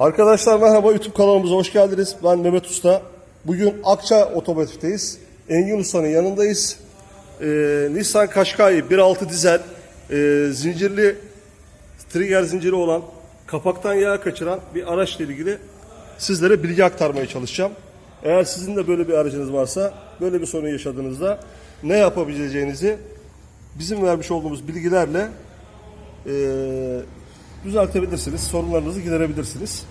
Arkadaşlar merhaba YouTube kanalımıza hoş geldiniz. Ben Mehmet Usta. Bugün Akça Otomotiv'teyiz. Engin Usta'nın yanındayız. Ee, Nissan Qashqai 1.6 dizel e, zincirli trigger zinciri olan kapaktan yağ kaçıran bir araçla ilgili sizlere bilgi aktarmaya çalışacağım. Eğer sizin de böyle bir aracınız varsa böyle bir sorun yaşadığınızda ne yapabileceğinizi bizim vermiş olduğumuz bilgilerle e, düzeltebilirsiniz. Sorunlarınızı giderebilirsiniz.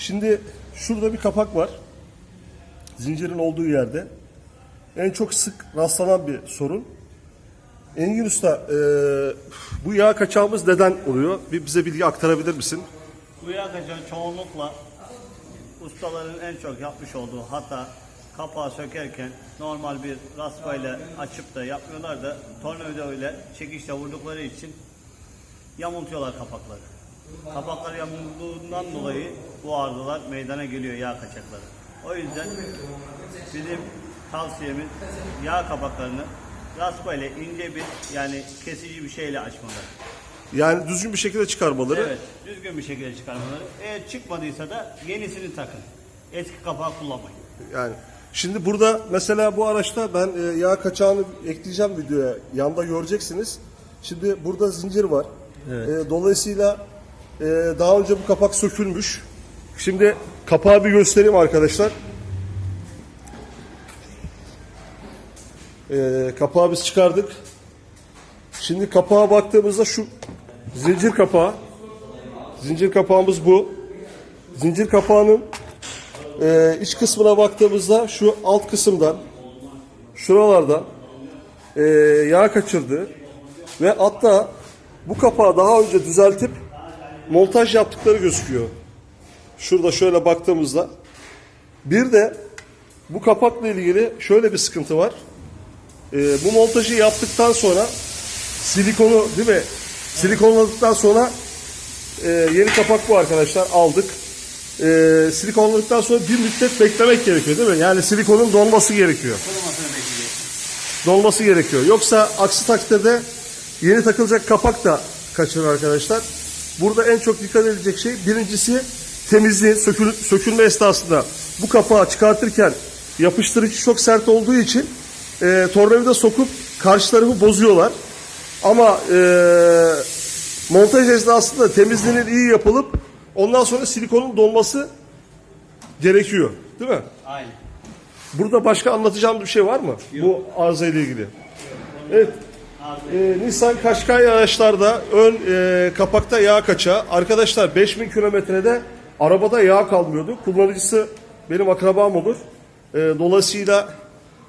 Şimdi şurada bir kapak var. Zincirin olduğu yerde. En çok sık rastlanan bir sorun. Engin Usta, e, bu yağ kaçağımız neden oluyor? Bir bize bilgi aktarabilir misin? Bu yağ kaçağı çoğunlukla ustaların en çok yapmış olduğu hata kapağı sökerken normal bir raspayla açıp da yapmıyorlar da tornavida ile çekişle vurdukları için yamultuyorlar kapakları. Kapaklar yamulduğundan dolayı bu arızalar meydana geliyor yağ kaçakları. O yüzden bizim tavsiyemiz yağ kapaklarını raspayla ince bir yani kesici bir şeyle açmaları. Yani düzgün bir şekilde çıkarmaları. Evet, düzgün bir şekilde çıkarmaları. Eğer çıkmadıysa da yenisini takın. Eski kapağı kullanmayın. Yani şimdi burada mesela bu araçta ben e, yağ kaçağını ekleyeceğim videoya. Yanda göreceksiniz. Şimdi burada zincir var. E, dolayısıyla e, daha önce bu kapak sökülmüş. Şimdi kapağı bir göstereyim arkadaşlar. E, kapağı biz çıkardık. Şimdi kapağa baktığımızda şu zincir kapağı. Zincir kapağımız bu. Zincir kapağının ee, iç kısmına baktığımızda şu alt kısımdan şuralardan ee, yağ kaçırdı ve hatta bu kapağı daha önce düzeltip montaj yaptıkları gözüküyor. Şurada şöyle baktığımızda bir de bu kapakla ilgili şöyle bir sıkıntı var. Ee, bu montajı yaptıktan sonra silikonu değil mi? Silikonladıktan sonra e, yeni kapak bu arkadaşlar aldık. E, silikonladıktan sonra bir müddet beklemek gerekiyor değil mi? Yani silikonun donması gerekiyor. Donması gerekiyor. Yoksa aksi takdirde yeni takılacak kapak da kaçırır arkadaşlar. Burada en çok dikkat edilecek şey birincisi temizliğin sökül, sökülme esnasında bu kapağı çıkartırken yapıştırıcı çok sert olduğu için e, tornavida sokup karşı tarafı bozuyorlar. Ama e, montaj esnasında temizliğinin iyi yapılıp ondan sonra silikonun donması gerekiyor. Değil mi? Aynen. Burada başka anlatacağım bir şey var mı? Bu arıza ile ilgili. Evet. Ee, Nissan Qashqai araçlarda ön e, kapakta yağ kaçağı. Arkadaşlar 5000 kilometrede arabada yağ kalmıyordu. Kullanıcısı benim akrabam olur. E, dolayısıyla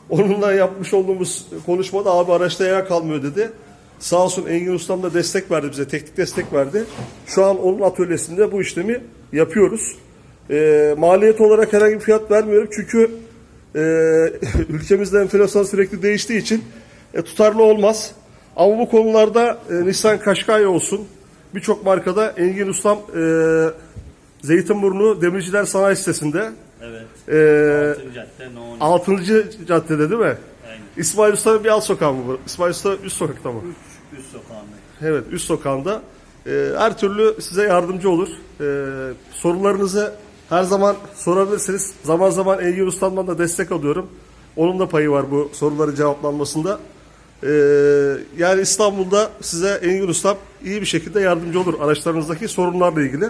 onunla yapmış olduğumuz konuşmada abi araçta yağ kalmıyor dedi. Sağ olsun Engin Ustam da destek verdi bize, teknik destek verdi. Şu an onun atölyesinde bu işlemi yapıyoruz. E, maliyet olarak herhangi bir fiyat vermiyorum çünkü e, ülkemizde enflasyon sürekli değiştiği için e, tutarlı olmaz. Ama bu konularda e, Nissan Qashqai olsun birçok markada Engin Ustam e, Zeytinburnu Demirciler Sanayi Sitesi'nde Evet. e, Altın cadde, no 6. caddede değil mi? Aynen. İsmail Usta'nın bir alt sokağı mı bu? İsmail Usta üst sokakta mı? Üst sokağında. Evet üst sokağında. E, her türlü size yardımcı olur. E, sorularınızı her zaman sorabilirsiniz. Zaman zaman Engin Usta'mdan da destek alıyorum. Onun da payı var bu soruların cevaplanmasında. E, yani İstanbul'da size Engin Ustam iyi bir şekilde yardımcı olur araçlarınızdaki sorunlarla ilgili.